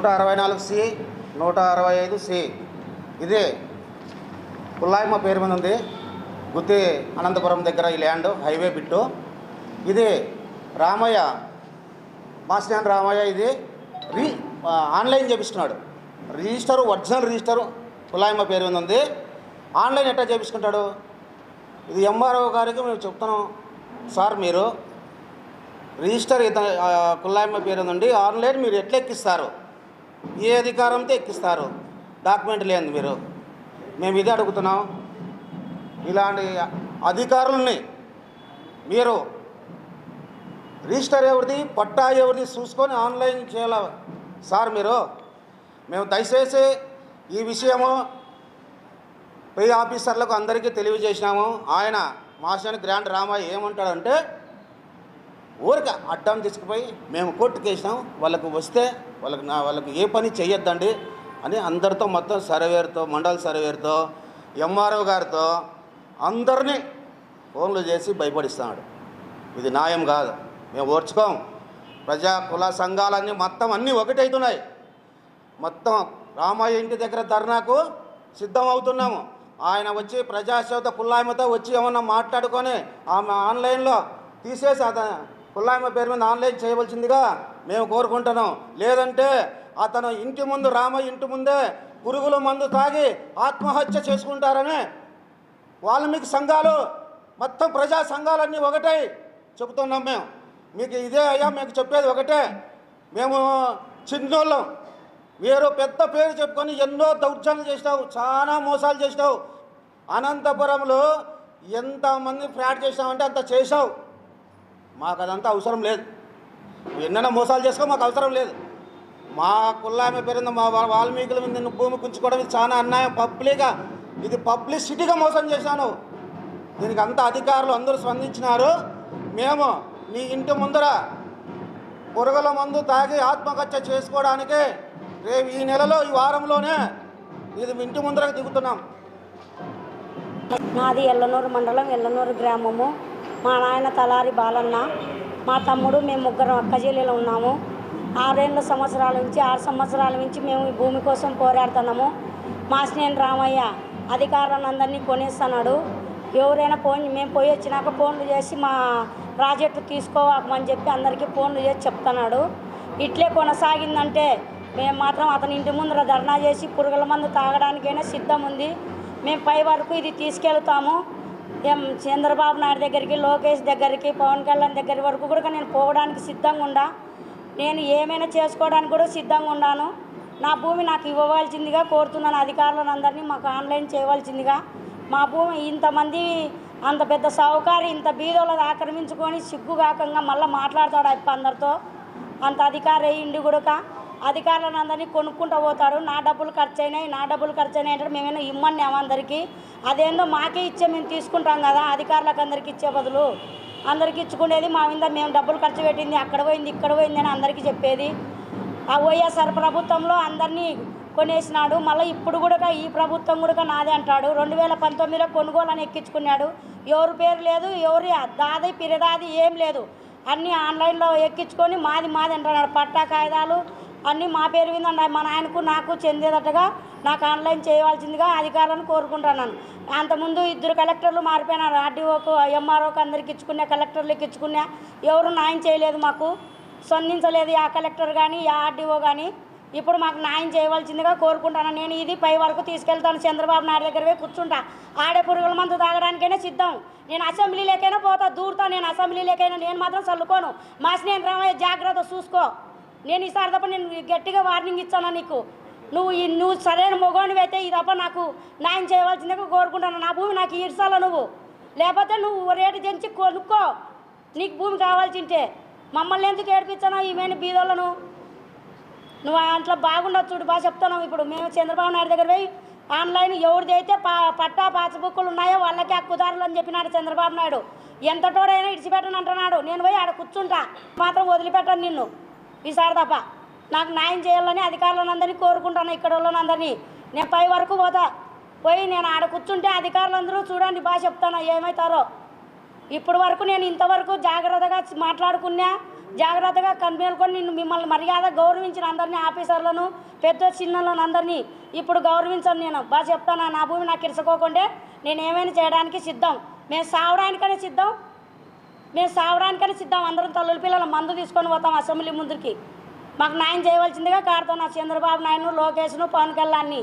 నూట అరవై నాలుగు సి నూట అరవై ఐదు సి. ఇదే పుల్లాయిమ పేరు మీద ఉంది. గుత్తి అనంతపురం దగ్గర ఈ ల్యాండ్ హైవే బిట్టు. ఇది రామయ్య మాస్టాన్ రామయ్య ఇది. రీ ఆన్లైన్ చేపిస్తున్నాడు. రిజిస్టరు ఒరిజినల్ రిజిస్టరు పుల్లాయమ్మ పేరు మీద ఉంది. ఆన్లైన్ ఎట్లా చేపించుకుంటాడు ఇది ఎంఆర్ఓ గారికి మేము చెప్తున్నాం. సార్ మీరు రిజిస్టర్ ఇత కుల్లాయమ్మ పేరు నుండి ఆన్లైన్ మీరు ఎట్లా ఎక్కిస్తారు ఏ అధికారంతో ఎక్కిస్తారు డాక్యుమెంట్ లేదు మీరు. మేము ఇదే అడుగుతున్నాం. ఇలాంటి అధికారుల్ని మీరు రిజిస్టర్ ఎవరిది పట్టా ఎవరిది చూసుకొని ఆన్లైన్ చేయాల సార్ మీరు? మేము దయచేసి ఈ విషయము పై ఆఫీసర్లకు అందరికీ తెలియజేసినాము. ఆయన మాస్టర్ గ్రాండ్ రామయ్య ఏమంటాడంటే ఊరిక అడ్డం తీసుకుపోయి మేము కోర్టుకు వాళ్ళకు వస్తే వాళ్ళకి నా వాళ్ళకి ఏ పని చెయ్యొద్దండి అని అందరితో మొత్తం సర్వేర్తో మండల సర్వేర్తో ఎంఆర్ఓ గారితో అందరినీ ఫోన్లు చేసి భయపడిస్తున్నాడు. ఇది న్యాయం కాదు. మేము ఓర్చుకోం. ప్రజా కుల సంఘాలన్నీ మొత్తం అన్నీ ఒకటవుతున్నాయి మొత్తం రామయ్య ఇంటి దగ్గర ధర్నాకు సిద్ధం అవుతున్నాము ఆయన వచ్చి ప్రజాసేవతో కుల్లాయమతో వచ్చి ఏమన్నా మాట్లాడుకొని ఆమె ఆన్లైన్లో తీసేసి అతను పుల్లాయమ పేరు మీద ఆన్లైన్ చేయవలసిందిగా మేము కోరుకుంటున్నాం. లేదంటే అతను ఇంటి ముందు రామయ్య ఇంటి ముందే పురుగుల మందు తాగి ఆత్మహత్య చేసుకుంటారని వాల్మీకి సంఘాలు మొత్తం ప్రజా సంఘాలన్నీ ఒకటై చెబుతున్నాం మేము. మీకు ఇదే అయ్యా మీకు చెప్పేది ఒకటే. మేము చిన్నోళ్ళం. మీరు పెద్ద పేరు చెప్పుకొని ఎన్నో దౌర్జన్యాలు చేసినావు చాలా మోసాలు చేసినావు. అనంతపురంలో ఎంతమంది ఫ్రాడ్ చేసినావంటే అంత చేసావు మాకు అదంతా అవసరం లేదు. ఎన్నైనా మోసాలు చేసుకో మాకు అవసరం లేదు. మా కుల్లామె పేరుంది మా వాల్మీకుల మీద నిన్ను భూమి కుంచుకోవడం ఇది చాలా అన్యాయం. పబ్లిక్ ఇది పబ్లిసిటీగా మోసం చేశాను. దీనికి అంత అధికారులు అందరూ స్పందించినారు. మేము నీ ఇంటి ముందర పురుగుల మందు తాగి ఆత్మహత్య చేసుకోవడానికి రేపు ఈ నెలలో ఈ వారంలోనే ఇది ఇంటి ముందరకు దిగుతున్నాం. నాది ఎల్లనూరు మండలం ఎల్లనూరు గ్రామము. మా నాయన తలారి బాలన్న మా తమ్ముడు మేము ముగ్గురం అక్కజల్లిలో ఉన్నాము. ఆరేళ్ళ సంవత్సరాల నుంచి ఆరు సంవత్సరాల నుంచి మేము ఈ భూమి కోసం పోరాడుతున్నాము. మా స్నేహం రామయ్య అధికారులను అందరినీ కొనేస్తున్నాడు. ఎవరైనా ఫోన్ మేము పోయి వచ్చినాక ఫోన్లు చేసి మా ప్రాజెక్టు తీసుకోవాకమని చెప్పి అందరికీ ఫోన్లు చేసి చెప్తున్నాడు. ఇట్లే కొనసాగిందంటే మేము మాత్రం అతని ఇంటి ముందర ధర్నా చేసి పురుగుల మందు తాగడానికైనా సిద్ధం ఉంది. మేము పై వరకు ఇది తీసుకెళ్తాము. చంద్రబాబు నాయుడు దగ్గరికి లోకేష్ దగ్గరికి పవన్ కళ్యాణ్ దగ్గర వరకు కూడా నేను పోవడానికి సిద్ధంగా ఉండా. నేను ఏమైనా చేసుకోవడానికి కూడా సిద్ధంగా ఉన్నాను. నా భూమి నాకు ఇవ్వవలసిందిగా కోరుతున్నాను అధికారులను అందరినీ మాకు ఆన్లైన్ చేయవలసిందిగా. మా భూమి ఇంతమంది అంత పెద్ద సావుకారి ఇంత బీదోళ్ళది ఆక్రమించుకొని సిగ్గుగాకంగా మళ్ళీ మాట్లాడతాడు అప్ప అందరితో అంత అధికారి అయ్యిండి కూడా అధికారులను అందరినీ కొనుక్కుంటూ పోతాడు నా డబ్బులు ఖర్చు అయినాయి నా డబ్బులు ఖర్చు అయినాయి అంటే మేమైనా ఇమ్మన్నాము అందరికీ? అదేందో మాకే ఇచ్చే మేము తీసుకుంటాం కదా అధికారులకు అందరికీ ఇచ్చే బదులు. అందరికీ ఇచ్చుకునేది మా మీద మేము డబ్బులు ఖర్చు పెట్టింది అక్కడ పోయింది ఇక్కడ పోయింది అని అందరికీ చెప్పేది. ఆ వైఎస్ఆర్ ప్రభుత్వంలో అందరినీ కొనేసినాడు. మళ్ళీ ఇప్పుడు కూడా ఈ ప్రభుత్వం కూడా నాదే అంటాడు. రెండు వేల పంతొమ్మిదిలో కొనుగోలు అని ఎక్కించుకున్నాడు. ఎవరి పేరు లేదు ఎవరి దాది పిరదాది ఏం లేదు. అన్నీ ఆన్లైన్లో ఎక్కించుకొని మాది మాది అంటున్నాడు. పట్టా కాగితాలు అన్నీ మా పేరు మీద ఉన్నాయి. మా నాయనకు నాకు చెందేటట్టుగా నాకు ఆన్లైన్ చేయవలసిందిగా అధికారులను కోరుకుంటున్నాను అంతకుముందు ఇద్దరు కలెక్టర్లు మారిపోయినారు. ఆర్డీఓకు ఎంఆర్ఓకు అందరికి ఇచ్చుకున్నా కలెక్టర్లకు ఇచ్చుకున్నా ఎవరు న్యాయం చేయలేదు మాకు. స్పందించలేదు ఆ కలెక్టర్ కానీ ఆ ఆర్డీఓ కానీ ఇప్పుడు మాకు న్యాయం చేయవలసిందిగా కోరుకుంటాను నేను ఇది పై వరకు తీసుకెళ్తాను. చంద్రబాబు నాయుడు దగ్గర కూర్చుంటా. ఆడే పురుగుల మందు తాగడానికైనా సిద్ధం. నేను అసెంబ్లీలోకైనా పోతా. దూరుతా నేను అసెంబ్లీలోకైనా. నేను మాత్రం చల్లుకోను. మా స్నేహం రామయ్య జాగ్రత్త చూసుకో. నేను ఈసారి తప్ప నేను గట్టిగా వార్నింగ్ ఇచ్చాను నీకు? నువ్వు ఈ నువ్వు సరైన మొగోనివి అయితే ఈ తప్ప నాకు న్యాయం చేయవలసిందిగా కోరుకుంటాను. నా భూమి నాకు ఇర్సాల నువ్వు. లేకపోతే నువ్వు రేటు తెంచి కొనుక్కో. నీకు భూమి కావాల్సింటే మమ్మల్ని ఎందుకు ఏడిపించాను ఈమెను బీదోళ్ళను? నువ్వు అట్లా బాగుండదు చూడు బాగా చెప్తున్నావు ఇప్పుడు మేము చంద్రబాబు నాయుడు దగ్గర పోయి ఆన్లైన్ ఎవరిదైతే పా పట్టా పాసబుక్కులు ఉన్నాయో వాళ్ళకి హక్కుదారులు అని చెప్పినాడు చంద్రబాబు నాయుడు. ఎంత తోడైనా ఇడిచిపెట్టను అంటున్నాడు నేను పోయి ఆడ కూర్చుంటా. మాత్రం వదిలిపెట్టాను నిన్ను. ఈసారి తప్ప. నాకు న్యాయం చేయాలని అధికారులను అందరినీ కోరుకుంటాను. ఇక్కడ వాళ్ళని నేను పై వరకు పోతా. పోయి నేను ఆడ కూర్చుంటే అధికారులందరూ చూడండి బాగా చెప్తాను. ఏమవుతారో ఇప్పుడు వరకు నేను ఇంతవరకు జాగ్రత్తగా మాట్లాడుకున్నా జాగ్రత్తగా కనిపేలుకొని నిన్ను మిమ్మల్ని మర్యాద గౌరవించిన అందరినీ ఆఫీసర్లను పెద్ద చిన్నలను అందరినీ ఇప్పుడు గౌరవించను నేను. బాగా చెప్తాను నా భూమి నాకు ఇరుసుకోకుండా నేను ఏమైనా చేయడానికి సిద్ధం. మేము సావడానికనే సిద్ధం. మేము సావడానికనే సిద్ధం అందరం తల్లుల పిల్లల మందు తీసుకొని పోతాం అసెంబ్లీ ముందుకి. మాకు న్యాయం చేయవలసిందిగా కాడుతున్నా చంద్రబాబు నాయుడు లోకేష్ను పవన్ కళ్యాణ్ని.